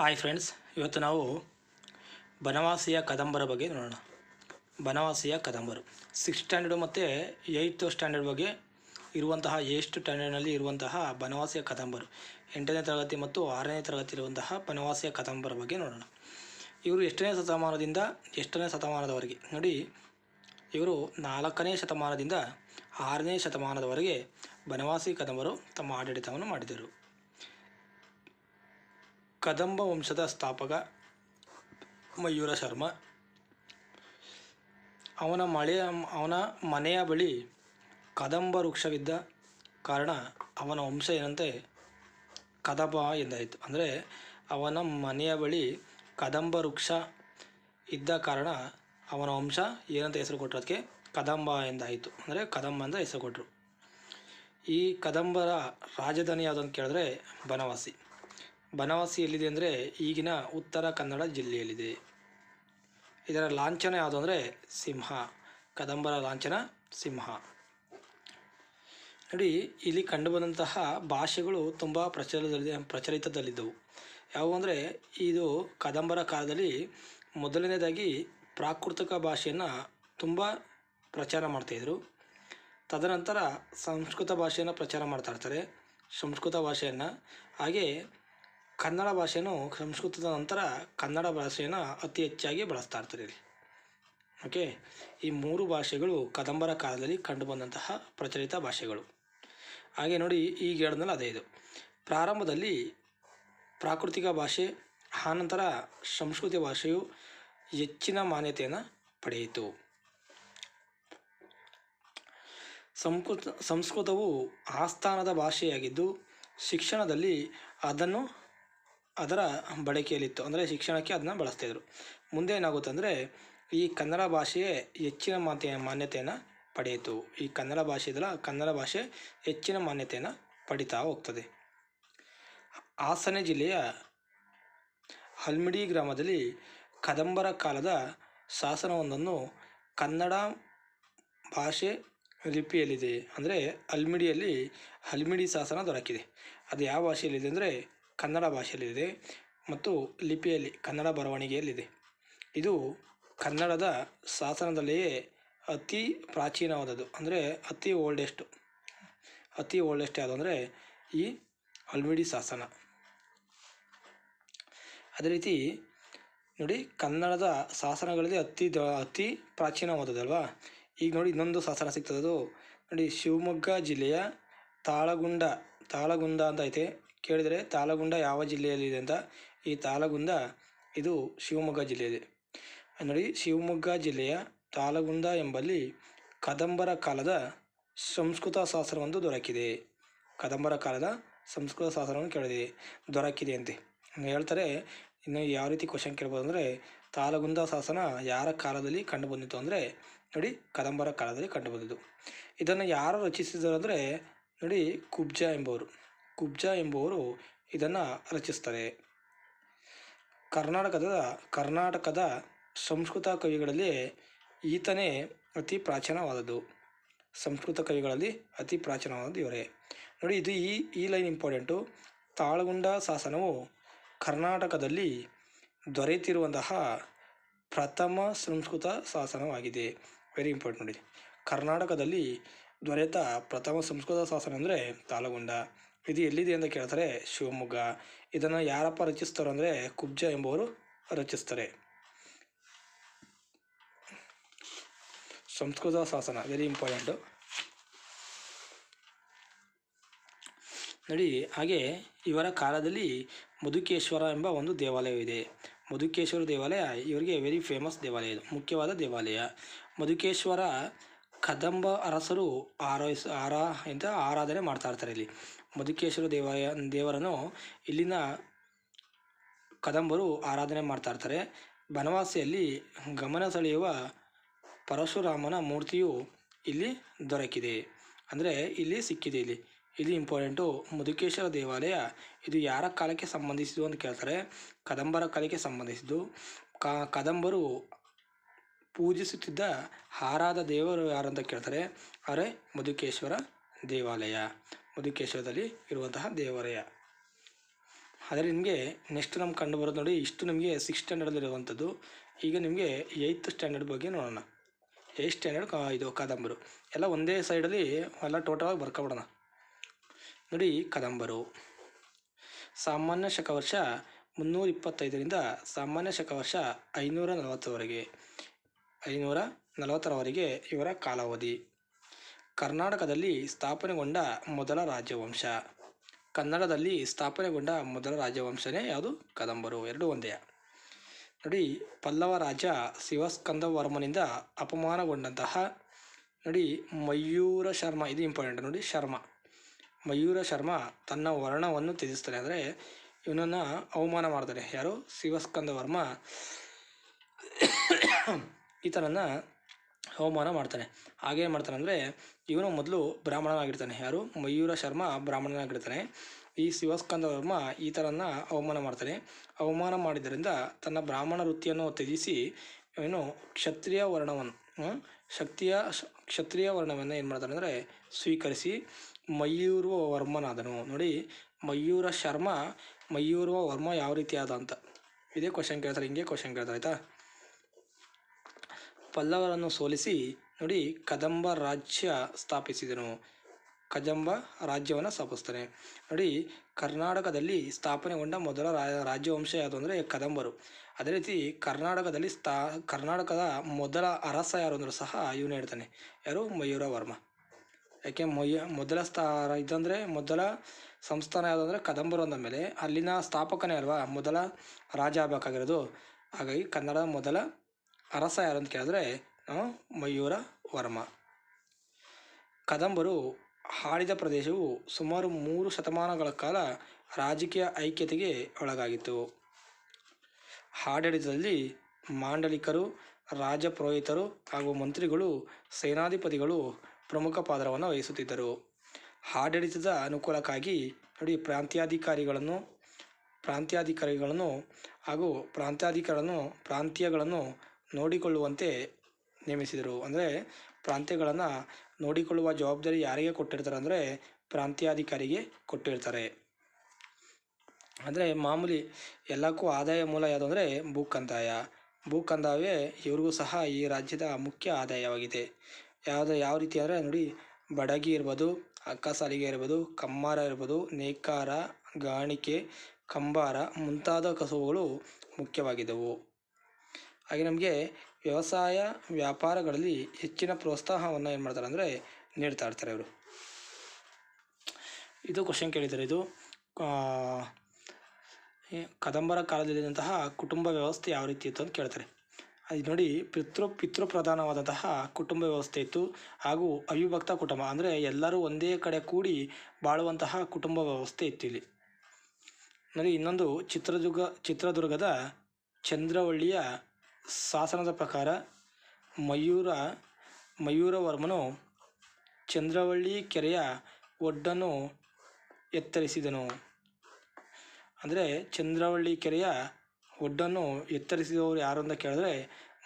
Hi friends ಇವತ್ತು ನಾವು ಬನವಾಸಿಯ ಕದಂಬರ ಬಗ್ಗೆ ನೋಡೋಣ. ಬನವಾಸಿಯ ಕದಂಬರು. ಸಿಕ್ಸ್ ಸ್ಟ್ಯಾಂಡರ್ಡು ಮತ್ತು ಏಯ್ತ್ ಸ್ಟ್ಯಾಂಡರ್ಡ್ ಬಗ್ಗೆ ಇರುವಂತಹ ಏಸ್ಟ್ ಸ್ಟ್ಯಾಂಡರ್ಡ್ನಲ್ಲಿ ಇರುವಂತಹ ಬನವಾಸಿಯ ಕದಂಬರು. ಎಂಟನೇ ತರಗತಿ ಮತ್ತು ಆರನೇ ತರಗತಿ ಇರುವಂತಹ ಬನವಾಸಿಯ ಕದಂಬರ ಬಗ್ಗೆ ನೋಡೋಣ. ಇವರು ಎಷ್ಟನೇ ಶತಮಾನದಿಂದ ಎಷ್ಟನೇ ಶತಮಾನದವರೆಗೆ? ನೋಡಿ, ಇವರು ನಾಲ್ಕನೇ ಶತಮಾನದಿಂದ ಆರನೇ ಶತಮಾನದವರೆಗೆ ಬನವಾಸಿ ಕದಂಬರು ತಮ್ಮ ಆಡಳಿತವನ್ನು ಮಾಡಿದರು. ಕದಂಬ ವಂಶದ ಸ್ಥಾಪಕ ಮಯೂರ ಶರ್ಮ. ಅವನ ಮಳೆಯ, ಅವನ ಮನೆಯ ಬಳಿ ಕದಂಬ ವೃಕ್ಷವಿದ್ದ ಕಾರಣ ಅವನ ವಂಶ ಏನಂತೆ? ಕದಂಬ ಎಂದಾಯಿತು. ಅಂದರೆ ಅವನ ಮನೆಯ ಬಳಿ ಕದಂಬ ವೃಕ್ಷ ಇದ್ದ ಕಾರಣ ಅವನ ವಂಶ ಏನಂತ ಹೆಸರು ಕೊಟ್ಟರು ಅದಕ್ಕೆ? ಕದಂಬ ಎಂದಾಯಿತು. ಅಂದರೆ ಕದಂಬ ಅಂತ ಹೆಸರು ಕೊಟ್ಟರು ಈ ಕದಂಬರ ರಾಜಧಾನಿ ಯಾವುದಂತ ಕೇಳಿದ್ರೆ ಬನವಾಸಿ. ಬನವಾಸಿ ಎಲ್ಲಿದೆ ಅಂದರೆ ಈಗಿನ ಉತ್ತರ ಕನ್ನಡ ಜಿಲ್ಲೆಯಲ್ಲಿದೆ. ಇದರ ಲಾಂಛನ ಯಾವುದು ಅಂದರೆ ಸಿಂಹ, ಕದಂಬರ ಲಾಂಛನ ಸಿಂಹ. ನೋಡಿ, ಇಲ್ಲಿ ಕಂಡುಬಂದಂತಹ ಭಾಷೆಗಳು ತುಂಬ ಪ್ರಚಲಿತದಲ್ಲಿ ಪ್ರಚಲಿತದಲ್ಲಿದ್ದವು. ಯಾವುವು ಅಂದರೆ, ಇದು ಕದಂಬರ ಕಾಲದಲ್ಲಿ ಮೊದಲನೇದಾಗಿ ಪ್ರಾಕೃತಿಕ ಭಾಷೆಯನ್ನು ತುಂಬ ಪ್ರಚಾರ ಮಾಡ್ತಾಯಿದ್ರು ತದನಂತರ ಸಂಸ್ಕೃತ ಭಾಷೆಯನ್ನು ಪ್ರಚಾರ ಮಾಡ್ತಾ ಇರ್ತಾರೆ, ಸಂಸ್ಕೃತ ಭಾಷೆಯನ್ನು. ಹಾಗೆ ಕನ್ನಡ ಭಾಷೆಯನ್ನು ಸಂಸ್ಕೃತದ ನಂತರ ಕನ್ನಡ ಭಾಷೆಯನ್ನು ಅತಿ ಹೆಚ್ಚಾಗಿ ಬಳಸ್ತಾ ಇರ್ತಾರೆ ಇಲ್ಲಿ. ಓಕೆ ಈ ಮೂರು ಭಾಷೆಗಳು ಕದಂಬರ ಕಾಲದಲ್ಲಿ ಕಂಡುಬಂದಂತಹ ಪ್ರಚಲಿತ ಭಾಷೆಗಳು. ಹಾಗೆ ನೋಡಿ, ಈಗ ಹೇಳಿದ್ನಲ್ಲ ಅದೇ ಇದು. ಪ್ರಾರಂಭದಲ್ಲಿ ಪ್ರಾಕೃತಿಕ ಭಾಷೆ, ಆನಂತರ ಸಂಸ್ಕೃತ ಭಾಷೆಯು ಹೆಚ್ಚಿನ ಮಾನ್ಯತೆಯನ್ನು ಪಡೆಯಿತು. ಸಂಸ್ಕೃತ, ಸಂಸ್ಕೃತವು ಆಸ್ಥಾನದ ಭಾಷೆಯಾಗಿದ್ದು, ಶಿಕ್ಷಣದಲ್ಲಿ ಅದನ್ನು ಅದರ ಬಳಕೆಯಲ್ಲಿತ್ತು. ಅಂದರೆ ಶಿಕ್ಷಣಕ್ಕೆ ಅದನ್ನ ಬಳಸ್ತಿದ್ರು ಮುಂದೆ ಏನಾಗುತ್ತೆ ಅಂದರೆ, ಈ ಕನ್ನಡ ಭಾಷೆಯೇ ಹೆಚ್ಚಿನ ಮಾತೆ, ಮಾನ್ಯತೆಯನ್ನು ಪಡೆಯಿತು. ಈ ಕನ್ನಡ ಭಾಷೆ ಕನ್ನಡ ಭಾಷೆ ಹೆಚ್ಚಿನ ಮಾನ್ಯತೆಯನ್ನು ಪಡಿತಾ ಹೋಗ್ತದೆ. ಹಾಸನ ಜಿಲ್ಲೆಯ ಹಲ್ಮಿಡಿ ಗ್ರಾಮದಲ್ಲಿ ಕದಂಬರ ಕಾಲದ ಶಾಸನವೊಂದನ್ನು ಕನ್ನಡ ಭಾಷೆ ಲಿಪಿಯಲ್ಲಿದೆ. ಅಂದರೆ ಹಲ್ಮಿಡಿಯಲ್ಲಿ ಹಲ್ಮಿಡಿ ಶಾಸನ ದೊರಕಿದೆ. ಅದು ಯಾವ ಭಾಷೆಯಲ್ಲಿದೆ ಅಂದರೆ ಕನ್ನಡ ಭಾಷೆಯಲ್ಲಿದೆ ಮತ್ತು ಲಿಪಿಯಲ್ಲಿ ಕನ್ನಡ ಬರವಣಿಗೆಯಲ್ಲಿದೆ. ಇದು ಕನ್ನಡದ ಶಾಸನದಲ್ಲಿಯೇ ಅತಿ ಪ್ರಾಚೀನವಾದದ್ದು, ಅಂದರೆ ಅತಿ ಓಲ್ಡೆಸ್ಟು. ಅತಿ ಓಲ್ಡೆಸ್ಟ್ ಯಾವುದು ಅಂದರೆ ಈ ಅಲ್ಮಿಡಿ ಶಾಸನ. ಅದೇ ರೀತಿ ನೋಡಿ, ಕನ್ನಡದ ಶಾಸನಗಳಲ್ಲಿ ಅತಿ ದ, ಅತಿ ಪ್ರಾಚೀನವಾದದ್ದಲ್ವಾ? ಈಗ ನೋಡಿ, ಇನ್ನೊಂದು ಶಾಸನ ಸಿಗ್ತದದು ನೋಡಿ, ಶಿವಮೊಗ್ಗ ಜಿಲ್ಲೆಯ ತಾಳಗುಂಡ, ತಾಳಗುಂದ ಅಂತ ಐತೆ. ಕೇಳಿದರೆ ತಾಲಗುಂಡ ಯಾವ ಜಿಲ್ಲೆಯಲ್ಲಿದೆ ಅಂತ? ಈ ತಾಳಗುಂದ, ಇದು ಶಿವಮೊಗ್ಗ ಜಿಲ್ಲೆಯಿದೆ ನೋಡಿ, ಶಿವಮೊಗ್ಗ ಜಿಲ್ಲೆಯ ತಾಳಗುಂದ ಎಂಬಲ್ಲಿ ಕದಂಬರ ಕಾಲದ ಸಂಸ್ಕೃತ ಶಾಸ್ತ್ರವೊಂದು ದೊರಕಿದೆ. ಕದಂಬರ ಕಾಲದ ಸಂಸ್ಕೃತ ಶಾಸ್ತ್ರವನ್ನು ಕೇಳಿದೆ. ದೊರಕಿದೆ ಅಂತೆ ಹೇಳ್ತಾರೆ, ಇನ್ನು ಯಾವ ರೀತಿ ಕ್ವಶನ್ ಕೇಳ್ಬೋದು ಅಂದರೆ ತಾಲಗುಂದ ಶಾಸನ ಯಾರ ಕಾಲದಲ್ಲಿ ಕಂಡುಬಂದಿತ್ತು ಅಂದರೆ, ನೋಡಿ, ಕದಂಬರ ಕಾಲದಲ್ಲಿ ಕಂಡುಬಂದಿದ್ದು. ಇದನ್ನು ಯಾರು ರಚಿಸಿದರು ಅಂದರೆ, ನೋಡಿ, ಕುಬ್ಜ ಎಂಬುವರು. ಕುಬ್ಜ ಎಂಬುವರು ಇದನ್ನು ರಚಿಸ್ತಾರೆ. ಕರ್ನಾಟಕದ ಕರ್ನಾಟಕದ ಸಂಸ್ಕೃತ ಕವಿಗಳಲ್ಲಿ ಈತನೇ ಅತಿ ಪ್ರಾಚೀನವಾದದ್ದು. ಸಂಸ್ಕೃತ ಕವಿಗಳಲ್ಲಿ ಅತಿ ಪ್ರಾಚೀನವಾದದ್ದು ಇವರೇ. ನೋಡಿ, ಇದು ಈ ಈ ಲೈನ್ ಇಂಪಾರ್ಟೆಂಟು. ತಾಳಗುಂಡ ಶಾಸನವು ಕರ್ನಾಟಕದಲ್ಲಿ ದೊರೆತಿರುವಂತಹ ಪ್ರಥಮ ಸಂಸ್ಕೃತ ಶಾಸನವಾಗಿದೆ. ವೆರಿ ಇಂಪಾರ್ಟೆಂಟ್ ನೋಡಿ. ಕರ್ನಾಟಕದಲ್ಲಿ ದೊರೆತ ಪ್ರಥಮ ಸಂಸ್ಕೃತ ಶಾಸನ ಅಂದರೆ ತಾಳಗುಂಡ. ಇದು ಎಲ್ಲಿದೆ ಅಂತ ಕೇಳ್ತಾರೆ ಶಿವಮೊಗ್ಗ. ಇದನ್ನು ಯಾರಪ್ಪ ರಚಿಸ್ತಾರೆ ಅಂದರೆ ಕುಬ್ಜ ಎಂಬುವರು ರಚಿಸ್ತಾರೆ. ಸಂಸ್ಕೃತ ಶಾಸನ ವೆರಿ ಇಂಪಾರ್ಟೆಂಟು ನೋಡಿ, ಹಾಗೆ ಇವರ ಕಾಲದಲ್ಲಿ ಮಧುಕೇಶ್ವರ ಎಂಬ ಒಂದು ದೇವಾಲಯವಿದೆ ಮಧುಕೇಶ್ವರ ದೇವಾಲಯ ಇವರಿಗೆ ವೆರಿ ಫೇಮಸ್ ದೇವಾಲಯ ಇದು, ಮುಖ್ಯವಾದ ದೇವಾಲಯ. ಮಧುಕೇಶ್ವರ ಕದಂಬ ಅರಸರು ಆರೋಹಿಸ, ಆರಾ ಅಂತ ಆರಾಧನೆ ಮಾಡ್ತಾ ಇರ್ತಾರೆ ಇಲ್ಲಿ. ಮಧುಕೇಶ್ವರ ದೇವಾಲಯ ದೇವರನ್ನು ಇಲ್ಲಿನ ಕದಂಬರು ಆರಾಧನೆ ಮಾಡ್ತಾ ಇರ್ತಾರೆ. ಬನವಾಸಿಯಲ್ಲಿ ಗಮನ ಸೆಳೆಯುವ ಪರಶುರಾಮನ ಮೂರ್ತಿಯು ಇಲ್ಲಿ ದೊರಕಿದೆ. ಅಂದರೆ ಇಲ್ಲಿ ಸಿಕ್ಕಿದೆ ಇಲ್ಲಿ. ಇದು ಇಂಪಾರ್ಟೆಂಟು ಮಧುಕೇಶ್ವರ ದೇವಾಲಯ, ಇದು ಯಾರ ಕಾಲಕ್ಕೆ ಸಂಬಂಧಿಸಿದ್ದು ಅಂತ ಕೇಳ್ತಾರೆ. ಕದಂಬರ ಕಾಲಕ್ಕೆ ಸಂಬಂಧಿಸಿದ್ದು. ಕದಂಬರು ಪೂಜಿಸುತ್ತಿದ್ದ ಆರಾಧ ದೇವರು ಯಾರು ಅಂತ ಕೇಳ್ತಾರೆ? ಅರೆ ಮಧುಕೇಶ್ವರ ದೇವಾಲಯ. ಮಧುಕೇಶ್ವರದಲ್ಲಿ ಇರುವಂತಹ ದೇವಾಲಯ. ಆದರೆ ನಿಮಗೆ ನೆಕ್ಸ್ಟ್ ನಮ್ಗೆ ಕಂಡು ಬರೋದು ನೋಡಿ, ಇಷ್ಟು ನಿಮಗೆ ಸಿಕ್ಸ್ ಸ್ಟ್ಯಾಂಡರ್ಡಲ್ಲಿರುವಂಥದ್ದು ಈಗ ನಿಮಗೆ ಏಯ್ತ್ ಸ್ಟ್ಯಾಂಡರ್ಡ್ ಬಗ್ಗೆ ನೋಡೋಣ. ಏಯ್ತ್ ಸ್ಟ್ಯಾಂಡರ್ಡ್ ಇದು ಕಾದಂಬರು. ಎಲ್ಲ ಒಂದೇ ಸೈಡಲ್ಲಿ ಎಲ್ಲ ಟೋಟಲಾಗಿ ಬರ್ಕೊಬಿಡೋಣ. ನೋಡಿ, ಕಾದಂಬರು. ಸಾಮಾನ್ಯ ಶಕವರ್ಷ ಮುನ್ನೂರ ಇಪ್ಪತ್ತೈದರಿಂದ ಸಾಮಾನ್ಯ ಶಕವರ್ಷ ಐನೂರ ನಲವತ್ತರವರೆಗೆ. ಐನೂರ ನಲವತ್ತರವರೆಗೆ ಇವರ ಕಾಲಾವಧಿ. ಕರ್ನಾಟಕದಲ್ಲಿ ಸ್ಥಾಪನೆಗೊಂಡ ಮೊದಲ ರಾಜವಂಶ. ಕನ್ನಡದಲ್ಲಿ ಸ್ಥಾಪನೆಗೊಂಡ ಮೊದಲ ರಾಜವಂಶನೇ ಯಾವುದು? ಕದಂಬರು. ಎರಡು ಒಂದೇ. ನೋಡಿ ಪಲ್ಲವ ರಾಜ ಶಿವಸ್ಕಂದವರ್ಮನಿಂದ ಅಪಮಾನಗೊಂಡಂತಹ ನೋಡಿ ಮಯೂರ ಶರ್ಮ. ಇದು ಇಂಪಾರ್ಟೆಂಟ್ ನೋಡಿ ಶರ್ಮ. ಮಯೂರ ಶರ್ಮ ತನ್ನ ವರ್ಣವನ್ನು ತ್ಯಜಿಸ್ತಾನೆ. ಅಂದರೆ ಇವನನ್ನು ಅವಮಾನ ಮಾಡ್ತಾನೆ. ಯಾರು? ಶಿವಸ್ಕಂದವರ್ಮ. ಈತನನ್ನು ಅವಮಾನ ಮಾಡ್ತಾನೆ. ಹಾಗೇನು ಮಾಡ್ತಾನೆ ಅಂದರೆ ಇವನು ಮೊದಲು ಬ್ರಾಹ್ಮಣನಾಗಿರ್ತಾನೆ. ಯಾರು? ಮಯೂರ ಶರ್ಮ ಬ್ರಾಹ್ಮಣನಾಗಿರ್ತಾನೆ. ಈ ಶಿವಸ್ಕಂದ ವರ್ಮ ಈ ಈತನನ್ನು ಅವಮಾನ ಮಾಡ್ತಾನೆ. ಅವಮಾನ ಮಾಡಿದ್ದರಿಂದ ತನ್ನ ಬ್ರಾಹ್ಮಣ ವೃತ್ತಿಯನ್ನು ತ್ಯಜಿಸಿ ಏನು ಕ್ಷತ್ರಿಯ ವರ್ಣವನ್ನು ಶಕ್ತಿಯ ಕ್ಷತ್ರಿಯ ವರ್ಣವನ್ನು ಏನು ಮಾಡ್ತಾನೆ ಅಂದರೆ ಸ್ವೀಕರಿಸಿ ಮಯೂರ್ವ ವರ್ಮನಾದನು. ನೋಡಿ, ಮಯೂರ ಶರ್ಮ ಮಯೂರ್ವ ವರ್ಮ ಯಾವ ರೀತಿ ಆದ ಅಂತ. ಇದೇ ಕ್ವಶನ್ ಕೇಳ್ತಾರೆ, ಹಿಂಗೆ ಕ್ವಶನ್ ಕೇಳ್ತಾರೆ, ಆಯ್ತಾ? ಪಲ್ಲವರನ್ನು ಸೋಲಿಸಿ ನೋಡಿ ಕದಂಬ ರಾಜ್ಯ ಸ್ಥಾಪಿಸಿದನು. ಕದಂಬ ರಾಜ್ಯವನ್ನು ಸ್ಥಾಪಿಸ್ತಾನೆ. ನೋಡಿ ಕರ್ನಾಟಕದಲ್ಲಿ ಸ್ಥಾಪನೆಗೊಂಡ ಮೊದಲ ರಾಜವಂಶ ಯಾವುದು ಅಂದರೆ ಕದಂಬರು. ಅದೇ ರೀತಿ ಕರ್ನಾಟಕದಲ್ಲಿ ಸ್ಥಾ, ಕರ್ನಾಟಕದ ಮೊದಲ ಅರಸ ಯಾರು ಅಂದರೂ ಸಹ ಇವನು ಹೇಳ್ತಾನೆ. ಯಾರು? ಮಯೂರ ವರ್ಮ. ಯಾಕೆ? ಮೊಯ್ಯ ಮೊದಲ ಸ್ಥಾ, ಇದಂದರೆ ಮೊದಲ ಸಂಸ್ಥಾನ ಯಾವುದು ಅಂದರೆ ಕದಂಬರು ಅಂದ ಮೇಲೆ ಅಲ್ಲಿನ ಸ್ಥಾಪಕನೇ ಅಲ್ವಾ? ಮೊದಲ ರಾಜ ಆಗಬೇಕಾಗಿರೋದು. ಹಾಗಾಗಿ ಕನ್ನಡದ ಮೊದಲ ಅರಸ ಯಾರು ಅಂತ ಕೇಳಿದ್ರೆ ಮಯೂರ ವರ್ಮ. ಕದಂಬರು ಹಾಡಿದ ಪ್ರದೇಶವು ಸುಮಾರು ಮೂರು ಶತಮಾನಗಳ ಕಾಲ ರಾಜಕೀಯ ಐಕ್ಯತೆಗೆ ಒಳಗಾಗಿತ್ತು. ಹಾಡಳಿತದಲ್ಲಿ ಮಾಂಡಲಿಕರು, ರಾಜಪುರೋಹಿತರು ಹಾಗೂ ಮಂತ್ರಿಗಳು, ಸೇನಾಧಿಪತಿಗಳು ಪ್ರಮುಖ ಪಾತ್ರವನ್ನು ವಹಿಸುತ್ತಿದ್ದರು. ಆಡಳಿತದ ಅನುಕೂಲಕ್ಕಾಗಿ ನೋಡಿ ಪ್ರಾಂತ್ಯಾಧಿಕಾರಿಗಳನ್ನು ಪ್ರಾಂತ್ಯಾಧಿಕಾರಿಗಳನ್ನು ಹಾಗೂ ಪ್ರಾಂತ್ಯಾಧಿಕಾರನ್ನು, ಪ್ರಾಂತ್ಯಗಳನ್ನು ನೋಡಿಕೊಳ್ಳುವಂತೆ ನೇಮಿಸಿದರು. ಅಂದರೆ ಪ್ರಾಂತ್ಯಗಳನ್ನು ನೋಡಿಕೊಳ್ಳುವ ಜವಾಬ್ದಾರಿ ಯಾರಿಗೆ ಕೊಟ್ಟಿರ್ತಾರೆ ಅಂದರೆ ಪ್ರಾಂತ್ಯಾಧಿಕಾರಿಗೆ ಕೊಟ್ಟಿರ್ತಾರೆ. ಅಂದರೆ ಮಾಮೂಲಿ ಎಲ್ಲಕ್ಕೂ ಆದಾಯ ಮೂಲ ಯಾವುದು ಅಂದರೆ ಭೂಕಂದಾಯ. ಭೂಕಂದಾಯವೇ ಇವ್ರಿಗೂ ಸಹ ಈ ರಾಜ್ಯದ ಮುಖ್ಯ ಆದಾಯವಾಗಿದೆ. ಯಾವುದು ಯಾವ ರೀತಿ ಅಂದರೆ ನೋಡಿ, ಬಡಗಿ ಇರ್ಬೋದು, ಅಕ್ಕ ಸಾಲಿಗೆ ಇರ್ಬೋದು, ಕಮ್ಮಾರ ಇರ್ಬೋದು, ನೇಕಾರ, ಗಾಣಿಕೆ, ಕಂಬಾರ ಮುಂತಾದ ಕಸುಬುಗಳು ಮುಖ್ಯವಾಗಿದ್ದವು. ಹಾಗೆ ನಮಗೆ ವ್ಯವಸಾಯ, ವ್ಯಾಪಾರಗಳಲ್ಲಿ ಹೆಚ್ಚಿನ ಪ್ರೋತ್ಸಾಹವನ್ನು ಏನು ಮಾಡ್ತಾರೆ ಅಂದರೆ ನೀಡ್ತಾ ಇರ್ತಾರೆ ಇವರು. ಇದು ಕ್ವಶನ್ ಕೇಳಿದ್ದಾರೆ. ಇದು ಕದಂಬರ ಕಾಲದಲ್ಲಿದ್ದಂತಹ ಕುಟುಂಬ ವ್ಯವಸ್ಥೆ ಯಾವ ರೀತಿ ಇತ್ತು ಅಂತ ಕೇಳ್ತಾರೆ. ಅದು ನೋಡಿ ಪಿತೃ ಪಿತೃ ಪ್ರಧಾನವಾದಂತಹ ಕುಟುಂಬ ವ್ಯವಸ್ಥೆ ಇತ್ತು ಹಾಗೂ ಅವಿಭಕ್ತ ಕುಟುಂಬ, ಅಂದರೆ ಎಲ್ಲರೂ ಒಂದೇ ಕಡೆ ಕೂಡಿ ಬಾಳುವಂತಹ ಕುಟುಂಬ ವ್ಯವಸ್ಥೆ ಇತ್ತು ಇಲ್ಲಿ. ನೋಡಿ ಇನ್ನೊಂದು ಚಿತ್ರದುರ್ಗ, ಚಿತ್ರದುರ್ಗದ ಚಂದ್ರವಳ್ಳಿಯ ಶಾಸನದ ಪ್ರಕಾರ ಮಯೂರ, ಮಯೂರವರ್ಮನು ಚಂದ್ರವಳ್ಳಿ ಕೆರೆಯ ಒಡ್ಡನ್ನು ಎತ್ತರಿಸಿದನು. ಅಂದರೆ ಚಂದ್ರವಳ್ಳಿ ಕೆರೆಯ ಒಡ್ಡನ್ನು ಎತ್ತರಿಸಿದವರು ಯಾರು ಅಂತ ಕೇಳಿದ್ರೆ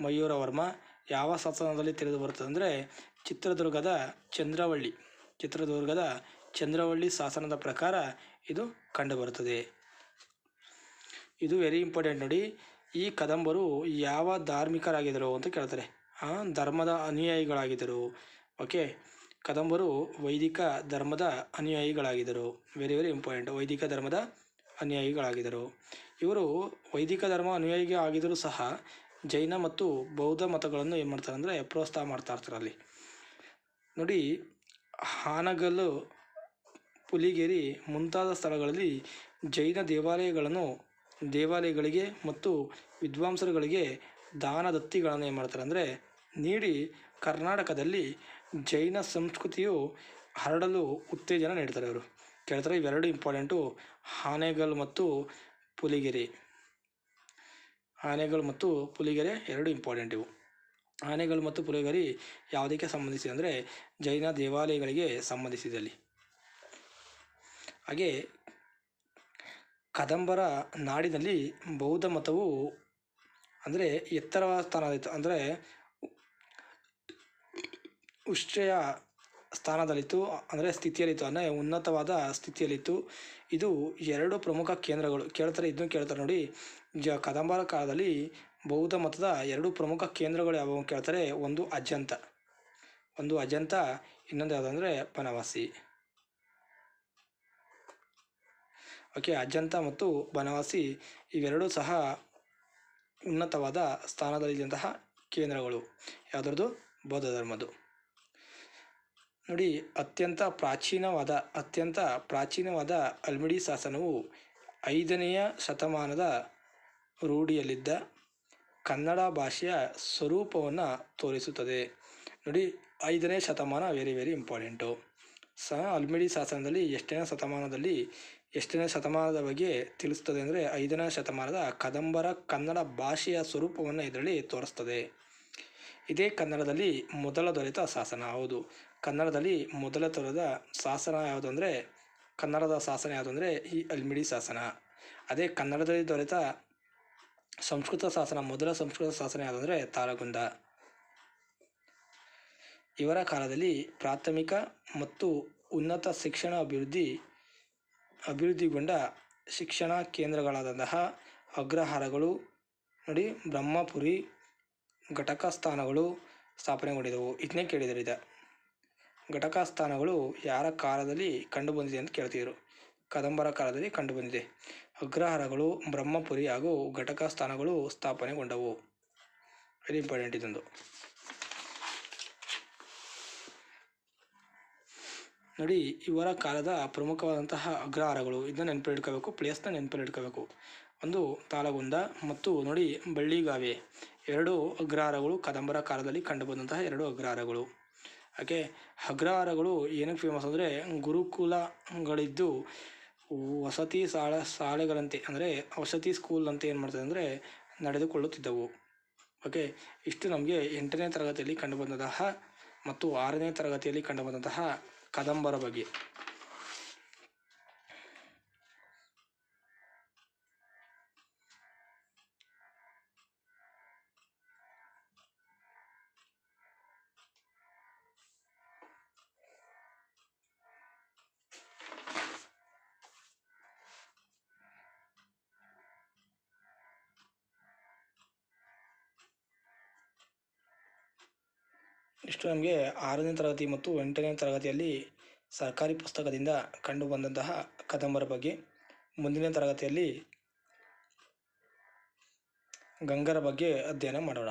ಮಯೂರವರ್ಮ. ಯಾವ ಶಾಸನದಲ್ಲಿ ತಿಳಿದು ಬರುತ್ತದೆ ಅಂದರೆ ಚಿತ್ರದುರ್ಗದ ಚಂದ್ರವಳ್ಳಿ ಚಿತ್ರದುರ್ಗದ ಚಂದ್ರವಳ್ಳಿ ಶಾಸನದ ಪ್ರಕಾರ ಇದು ಕಂಡುಬರುತ್ತದೆ. ಇದು ವೆರಿ ಇಂಪಾರ್ಟೆಂಟ್ ನೋಡಿ. ಈ ಕದಂಬರು ಯಾವ ಧಾರ್ಮಿಕರಾಗಿದ್ದರು ಅಂತ ಕೇಳ್ತಾರೆ. ಧರ್ಮದ ಅನುಯಾಯಿಗಳಾಗಿದ್ದರು. ಓಕೆ, ಕದಂಬರು ವೈದಿಕ ಧರ್ಮದ ಅನುಯಾಯಿಗಳಾಗಿದ್ದರು. ವೆರಿ ವೆರಿ ಇಂಪಾರ್ಟೆಂಟ್ ವೈದಿಕ ಧರ್ಮದ ಅನುಯಾಯಿಗಳಾಗಿದ್ದರು. ಇವರು ವೈದಿಕ ಧರ್ಮ ಅನುಯಾಯಿಗೆ ಆಗಿದ್ದರೂ ಸಹ ಜೈನ ಮತ್ತು ಬೌದ್ಧ ಮತಗಳನ್ನು ಏನು ಮಾಡ್ತಾರೆ ಅಂದರೆ ಪ್ರೋತ್ಸಾಹ ಮಾಡ್ತಾ ಇರ್ತಾರೆ ಅಲ್ಲಿ. ನೋಡಿ, ಹಾನಗಲ್ಲು, ಪುಲಿಗೇರಿ ಮುಂತಾದ ಸ್ಥಳಗಳಲ್ಲಿ ಜೈನ ದೇವಾಲಯಗಳನ್ನು ದೇವಾಲಯಗಳಿಗೆ ಮತ್ತು ವಿದ್ವಾಂಸರುಗಳಿಗೆ ದಾನ ದತ್ತಿಗಳನ್ನು ಏನು ಮಾಡ್ತಾರೆ. ಅಂದರೆ ನೀಡಿ ಕರ್ನಾಟಕದಲ್ಲಿ ಜೈನ ಸಂಸ್ಕೃತಿಯು ಹರಡಲು ಉತ್ತೇಜನ ನೀಡ್ತಾರೆ ಅವರು ಕೇಳ್ತಾರೆ ಇವೆರಡು ಇಂಪಾರ್ಟೆಂಟು ಆನೆಗಲ್ ಮತ್ತು ಪುಲಿಗೆರೆ. ಆನೆಗಳು ಮತ್ತು ಪುಲಿಗೆರೆ ಎರಡು ಇಂಪಾರ್ಟೆಂಟ್ ಇವು. ಆನೆಗಳು ಮತ್ತು ಪುಲಿಗೆರೆ ಯಾವುದಕ್ಕೆ ಸಂಬಂಧಿಸಿದೆ ಅಂದರೆ ಜೈನ ದೇವಾಲಯಗಳಿಗೆ ಸಂಬಂಧಿಸಿದಲ್ಲಿ ಹಾಗೆ ಕದಂಬರ ನಾಡಿನಲ್ಲಿ ಬೌದ್ಧ ಮತವು ಅಂದರೆ ಎತ್ತರವಾದ ಸ್ಥಾನದಲ್ಲಿತ್ತು ಅಂದರೆ ಉಷ್ಟ್ರೆಯ ಸ್ಥಾನದಲ್ಲಿತ್ತು. ಅಂದರೆ ಸ್ಥಿತಿಯಲ್ಲಿತ್ತು. ಅಂದರೆ ಉನ್ನತವಾದ ಸ್ಥಿತಿಯಲ್ಲಿತ್ತು. ಇದು ಎರಡು ಪ್ರಮುಖ ಕೇಂದ್ರಗಳು. ಕೇಳ್ತಾರೆ, ಇದನ್ನು ಕೇಳ್ತಾರೆ ನೋಡಿ. ಜ ಕದಂಬರ ಕಾಲದಲ್ಲಿ ಬೌದ್ಧ ಮತದ ಎರಡು ಪ್ರಮುಖ ಕೇಂದ್ರಗಳು ಯಾವುವು ಕೇಳ್ತಾರೆ. ಒಂದು ಅಜಂತ. ಒಂದು ಅಜಂತ, ಇನ್ನೊಂದು ಯಾವುದಂದರೆ ಬನವಾಸಿ. ಓಕೆ, ಅಜಂತ ಮತ್ತು ಬನವಾಸಿ ಇವೆರಡೂ ಸಹ ಉನ್ನತವಾದ ಸ್ಥಾನದಲ್ಲಿದ್ದಂತಹ ಕೇಂದ್ರಗಳು. ಯಾವುದ್ರದ್ದು? ಬೌದ್ಧ ಧರ್ಮದ್ದು. ನೋಡಿ, ಅತ್ಯಂತ ಪ್ರಾಚೀನವಾದ ಅತ್ಯಂತ ಪ್ರಾಚೀನವಾದ ಅಲ್ಮಿಡಿ ಶಾಸನವು ಐದನೆಯ ಶತಮಾನದ ರೂಢಿಯಲ್ಲಿದ್ದ ಕನ್ನಡ ಭಾಷೆಯ ಸ್ವರೂಪವನ್ನು ತೋರಿಸುತ್ತದೆ. ನೋಡಿ, ಐದನೇ ಶತಮಾನ ವೆರಿ ವೆರಿ ಇಂಪಾರ್ಟೆಂಟು ಸಹ ಅಲ್ಮಿಡಿ ಶಾಸನದಲ್ಲಿ ಎಷ್ಟನೇ ಶತಮಾನದಲ್ಲಿ ಎಷ್ಟನೇ ಶತಮಾನದ ಬಗ್ಗೆ ತಿಳಿಸ್ತದೆ ಅಂದರೆ ಐದನೇ ಶತಮಾನದ ಕದಂಬರ ಕನ್ನಡ ಭಾಷೆಯ ಸ್ವರೂಪವನ್ನು ಇದರಲ್ಲಿ ತೋರಿಸ್ತದೆ. ಇದೇ ಕನ್ನಡದಲ್ಲಿ ಮೊದಲ ದೊರೆತ ಶಾಸನ. ಹೌದು, ಕನ್ನಡದಲ್ಲಿ ಮೊದಲ ದೊರೆತ ಶಾಸನ ಯಾವುದು ಅಂದರೆ ಕನ್ನಡದ ಶಾಸನ ಯಾವುದು ಅಂದರೆ ಈ ಅಲ್ಮಿಡಿ ಶಾಸನ. ಅದೇ ಕನ್ನಡದಲ್ಲಿ ದೊರೆತ ಸಂಸ್ಕೃತ ಶಾಸನ, ಮೊದಲ ಸಂಸ್ಕೃತ ಶಾಸನ ಯಾವುದಂದರೆ ತಾರಗುಂದ ಇವರ ಕಾಲದಲ್ಲಿ ಪ್ರಾಥಮಿಕ ಮತ್ತು ಉನ್ನತ ಶಿಕ್ಷಣ ಅಭಿವೃದ್ಧಿ ಅಭಿವೃದ್ಧಿಗೊಂಡ ಶಿಕ್ಷಣ ಕೇಂದ್ರಗಳಾದಂತಹ ಅಗ್ರಹಾರಗಳು, ನೋಡಿ ಬ್ರಹ್ಮಪುರಿ ಘಟಕ ಸ್ಥಾನಗಳು ಸ್ಥಾಪನೆಗೊಂಡಿದ್ದವು ಇದನ್ನೇ ಕೇಳಿದರು ಇದು ಘಟಕ ಸ್ಥಾನಗಳು ಯಾರ ಕಾಲದಲ್ಲಿ ಕಂಡುಬಂದಿದೆ ಅಂತ ಕೇಳ್ತಿದ್ರು. ಕದಂಬರ ಕಾಲದಲ್ಲಿ ಕಂಡುಬಂದಿದೆ. ಅಗ್ರಹಾರಗಳು ಬ್ರಹ್ಮಪುರಿ ಹಾಗೂ ಘಟಕ ಸ್ಥಾನಗಳು ಸ್ಥಾಪನೆಗೊಂಡವು. ವೆರಿ ಇಂಪಾರ್ಟೆಂಟ್ ಇದೊಂದು. ನೋಡಿ ಇವರ ಕಾಲದ ಪ್ರಮುಖವಾದಂತಹ ಅಗ್ರಹಾರಗಳು, ಇದನ್ನ ನೆನಪಲ್ಲಿ ಇಟ್ಕೋಬೇಕು ಪ್ಲೇಸ್ನ ನೆನಪಲ್ಲಿ ಇಟ್ಕೋಬೇಕು ಒಂದು ತಾಳಗುಂದ ಮತ್ತು ನೋಡಿ, ಬಳ್ಳಿಗಾವೆ, ಎರಡು ಅಗ್ರಹಾರಗಳು ಕದಂಬರ ಕಾಲದಲ್ಲಿ ಕಂಡುಬಂದಂತಹ ಎರಡು ಅಗ್ರಹಾರಗಳು. ಹಾಗೆ ಅಗ್ರಹಾರಗಳು ಏನಕ್ಕೆ ಫೇಮಸ್ ಅಂದರೆ, ಗುರುಕುಲಗಳಿದ್ದು ವಸತಿ ಸಾಲ, ಶಾಲೆಗಳಂತೆ, ಅಂದರೆ ವಸತಿ ಸ್ಕೂಲ್ ಅಂತ ಏನು ಮಾಡ್ತದೆ ಅಂದರೆ, ನಡೆದುಕೊಳ್ಳುತ್ತಿದ್ದವು. ಓಕೆ, ಇಷ್ಟು ನಮಗೆ ಎಂಟನೇ ತರಗತಿಯಲ್ಲಿ ಕಂಡುಬಂದಂತಹ ಮತ್ತು ಆರನೇ ತರಗತಿಯಲ್ಲಿ ಕಂಡುಬಂದಂತಹ ಕದಂಬರ ಬಗ್ಗೆ ನಮಗೆ ಆರನೇ ತರಗತಿ ಮತ್ತು ಎಂಟನೇ ತರಗತಿಯಲ್ಲಿ ಸರ್ಕಾರಿ ಪುಸ್ತಕದಿಂದ ಕಂಡುಬಂದಂತಹ ಕದಂಬರ ಬಗ್ಗೆ ಮುಂದಿನ ತರಗತಿಯಲ್ಲಿ ಗಂಗರ ಬಗ್ಗೆ ಅಧ್ಯಯನ ಮಾಡೋಣ.